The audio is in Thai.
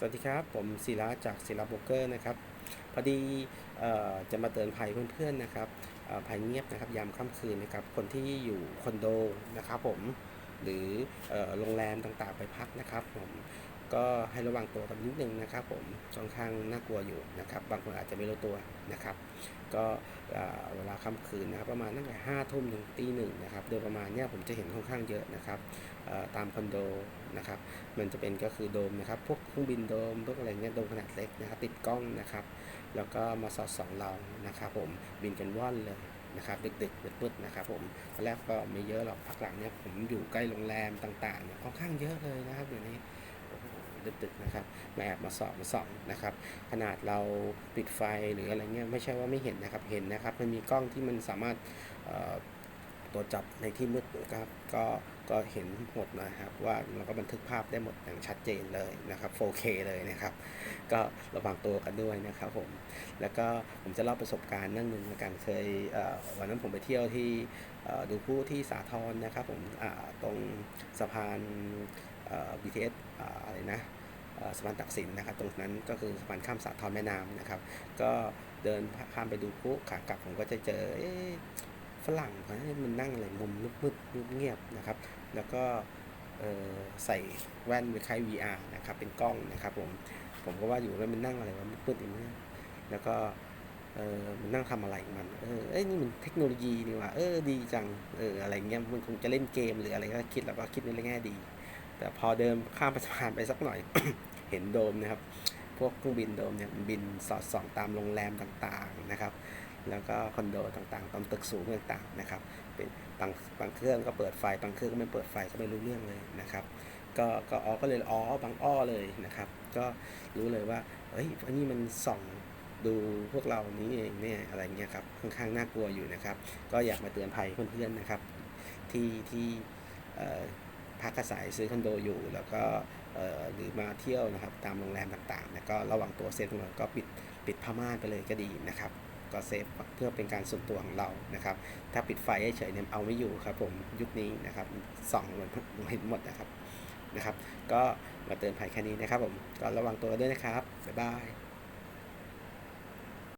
สวัสดีครับ ผมศิระจากศิระโบรกเกอร์นะครับ พอดีออจะมาเตือนภัยเพื่อนๆนะครับภัยเงียบนะครับยามค่ำคืนนะครับ คนที่อยู่คอนโดนะครับผมหรือโรงแรมต่างๆไปพักนะครับผม ก็ให้ระวังตัวกันนิดนึงนะครับผมค่อนข้างน่ากลัวอยู่นะครับ บางคนอาจจะไม่รู้ตัวนะครับ ก็เวลาค่ำคืนนะครับประมาณตั้งแต่ห้าทุ่มถึงตีหนึ่งนะครับ โดยประมาณเนี้ยผมจะเห็นค่อนข้างเยอะนะครับตามคอนโดนะครับ มันจะเป็นก็คือโดมนะครับ พวกเครื่องบินโดมพวกอะไรเงี้ยโดมขนาดเล็กนะครับ ติดกล้องนะครับ แล้วก็มาสอดส่องเรานะครับผมบินกันว่อนเลยนะครับดึกๆมืดๆนะครับผมตอนแรกก็ไม่เยอะหรอกพักหลังเนี่ยผมอยู่ใกล้โรงแรมต่างๆเนี่ยค่อนข้างเยอะเลยนะครับเดี๋ยวนี้ ดึกๆนะครับมาแอบมาสอบมาสองนะครับ ขนาดเราปิดไฟหรืออะไรเงี้ยไม่ใช่ว่าไม่เห็นนะครับเห็นนะครับมันมีกล้องที่มันสามารถตัวจับในที่มืดนะครับก็ก็เห็นหมดนะครับว่าเราก็บันทึกภาพได้หมดอย่างชัดเจนเลยนะครับ 4K เลยนะครับ ก็ระวังตัวกันด้วยนะครับผมแล้วก็ผมจะเล่าประสบการณ์เรื่องหนึ่งในการเคยวันนั้นผมไปเที่ยวที่ดูผู้ที่สาทรนะครับผมตรงสะพาน BTS อ่าอะไรนะสะพานตักสินนะครับตรงนั้นก็คือสะพานข้ามสาทรแม่น้ำนะครับ ก็เดินข้ามไปดูผู้ขากลับผมก็จะเจอฝรั่งมันนั่งอะไรมุมมืดๆเงียบๆนะครับ แล้วก็ใส่แว่นคล้าย VR นะครับ เป็นกล้องนะครับผม ผมก็ว่าอยู่แล้วมันนั่งอะไรวะมืดๆอย่างนี้ยแล้วก็เออมันนั่งทำอะไรมัน เออเอ้ยนี่มันเทคโนโลยีนี่ว่ะเออ ดีจัง เออ อะไรเงี้ย มันคงจะเล่นเกมหรืออะไรก็คิดแล้วก็คิดในแง่ดี แต่พอเดินข้ามสะพานไปสักหน่อย เห็นโดมนะครับ พวกเครื่องบินโดมเนี่ยบินสอดส่องตามโรงแรมต่างๆนะครับ แล้วก็คอนโดต่างๆตามตึกสูงต่างๆนะครับ เป็นบางบางเครื่องก็เปิดไฟบางเครื่องก็ไม่เปิดไฟก็ไม่รู้เรื่องเลยนะครับ ก็ก็อ๋อก็เลยอ๋อบางอ้อเลยนะครับ ก็รู้เลยว่าเฮ้ยอันนี้มันส่องดูพวกเรานี้เองเนี่ยอะไรเงี้ยครับค่อนข้างน่ากลัวอยู่นะครับ ก็อยากมาเตือนภัยเพื่อนๆนะครับ ที่ที่เอ่อ พักอาศัยซื้อคอนโดอยู่ แล้วก็หรือมาเที่ยวนะครับตามโรงแรมต่างๆนะก็ระวังตัวเซฟตัวก็ปิดปิดผ้าม่านไปเลยก็ดีนะครับ ก็เซฟเพื่อเป็นการส่วนตัวของเรานะครับ ถ้าปิดไฟเฉยๆเนี่ยเอาไม่อยู่ครับผมยุคนี้นะครับส่องมันเห็นหมดนะครับนะครับ ก็มาเตือนภัยแค่นี้นะครับผมก็ระวังตัวด้วยนะครับบ๊ายบาย